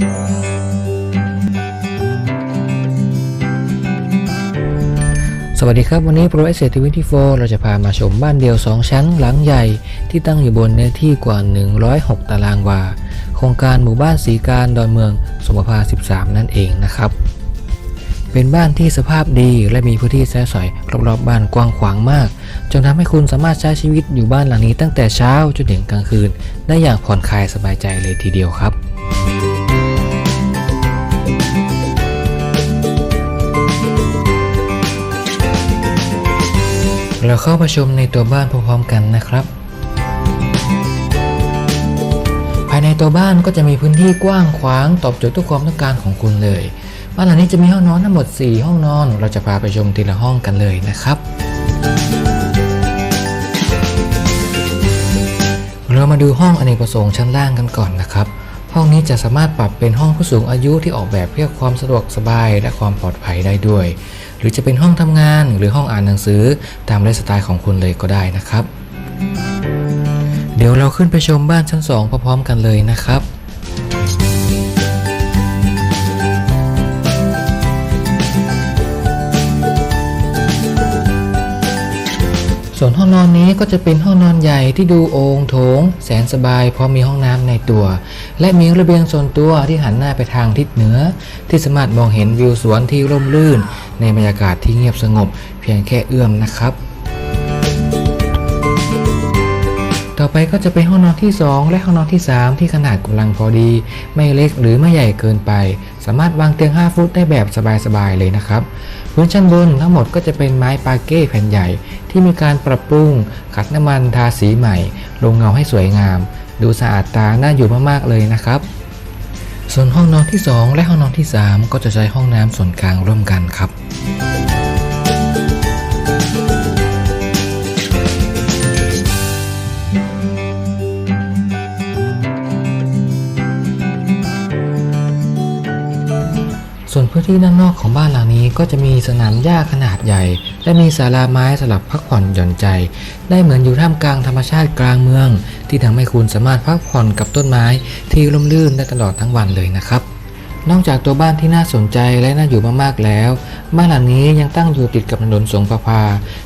สวัสดีครับ วันนี้ Pro s 7 24เราจะพามาชมบ้านเดียว 2 ชั้นหลังใหญ่ที่ตั้งอยู่บนเนื้อที่กว่า 106 ตารางวา โครงการหมู่บ้านสีการดอนเมืองสมภา 13 นั่นเองนะครับ เป็นบ้านที่สภาพดีและมีพื้นที่ใช้สอยรอบๆบ้านกว้างขวางมาก จนทำให้คุณสามารถใช้ชีวิตอยู่บ้านหลังนี้ตั้งแต่เช้าจนถึงกลางคืน ได้อย่างผ่อนคลายสบายใจเลยทีเดียวครับ เราเข้าไปชมในตัวบ้านพร้อมๆกันนะครับ ภายในตัวบ้านก็จะมีพื้นที่กว้างขวางตอบโจทย์ทุกความต้องการของคุณเลย บ้านหลังนี้จะมีห้องนอนทั้งหมด 4 ห้องนอน เราจะพาไปชมทีละห้องกันเลยนะครับ เรามาดูห้องอเนกประสงค์ชั้นล่างกันก่อนนะครับ ห้องนี้จะสามารถปรับเป็นห้องผู้สูงอายุที่ออกแบบเพื่อความสะดวกสบายและความปลอดภัยได้ด้วย หรือจะเป็นห้องทำงานหรือห้องอ่านหนังสือตามไลฟ์สไตล์ของคุณเลยก็ได้นะครับ เดี๋ยวเราขึ้นไปชมบ้านชั้น 2 พร้อมๆกันเลยนะครับ ส่วนห้องนอนนี้ก็จะเป็นห้องนอนใหญ่ที่ดูโองโถง แสนสบายเพราะมีห้องน้ำในตัว และมีระเบียงส่วนตัวที่หันหน้าไปทางทิศเหนือ ที่สามารถมองเห็นวิวสวนที่ร่มรื่น ในบรรยากาศที่เงียบสงบ เพียงแค่เอื้อมนะครับ ต่อไปก็จะเป็นห้องนอนที่ 2 และห้องนอนที่ 3 ที่ขนาดกำลังพอดี ไม่เล็กหรือไม่ใหญ่เกินไป สามารถวางเตียง 5 ฟุตได้แบบสบายๆเลยนะครับ พื้นชั้นบนทั้งหมดก็จะเป็นไม้ปาเก้แผ่นใหญ่ ที่มีการปรับปรุง ขัดน้ำมันทาสีใหม่ ลงเงาให้สวยงาม ดูสะอาดตาน่าอยู่มากๆเลยนะครับส่วนห้องนอนที่ 2 และห้องนอนที่ 3 ก็จะใช้ห้องน้ำส่วนกลางร่วมกันครับ ส่วนพื้นที่ด้านนอกของบ้านหลังนี้ก็จะมีสนามหญ้าขนาดใหญ่ และมีศาลาไม้สำหรับพักผ่อนหย่อนใจ ได้เหมือนอยู่ท่ามกลางธรรมชาติกลางเมือง ที่ทำให้คุณสามารถพักผ่อนกับต้นไม้ที่ร่มรื่นได้ตลอดทั้งวันเลยนะครับ อกจากตัวบ้านที่น่าสนใจและน่าอยู่มากๆแล้ว บ้านหลังนี้ยังตั้งอยู่ติดกับถนนสงประพา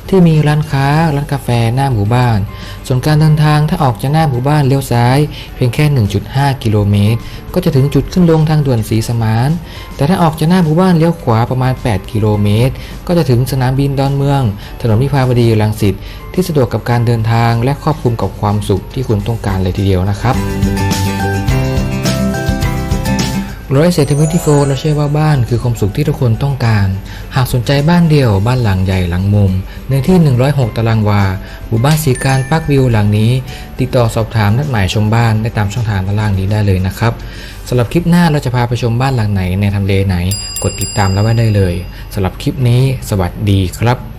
ที่มีร้านค้าร้านกาแฟหน้าหมู่บ้าน ส่วนการเดินทางถ้าออกจากหน้าหมู่บ้านเลี้ยวซ้าย เพียงแค่ 1.5 กิโลเมตร ก็จะถึงจุดขึ้นลงทางด่วนสีสมาน แต่ถ้าออกจากหน้าหมู่บ้านเลี้ยวขวาประมาณ 8 กิโลเมตร ก็จะถึงสนามบินดอนเมือง ถนนวิภาวดีรังสิตที่สะดวกกับการเดินทางและครอบคลุมกับความสุขที่คุณต้องการเลยทีเดียวนะครับ ร้อยเศรษฐวิทีโฟเราเชื่อว่าบ้านคือความสุขที่ทุกคนต้องการ หากสนใจบ้านเดี่ยวบ้านหลังใหญ่หลังมุมในที่ 106 ตารางวาหมู่บ้านสีการปักวิวหลังนี้ ติดต่อสอบถามนัดหมายชมบ้านได้ตามช่องทางด้านล่างนี้ได้เลยนะครับสำหรับคลิปหน้าเราจะพาไปชมบ้านหลังไหนในทำเลไหน กดติดตามแล้วไว้ได้เลยสำหรับคลิปนี้ สวัสดีครับ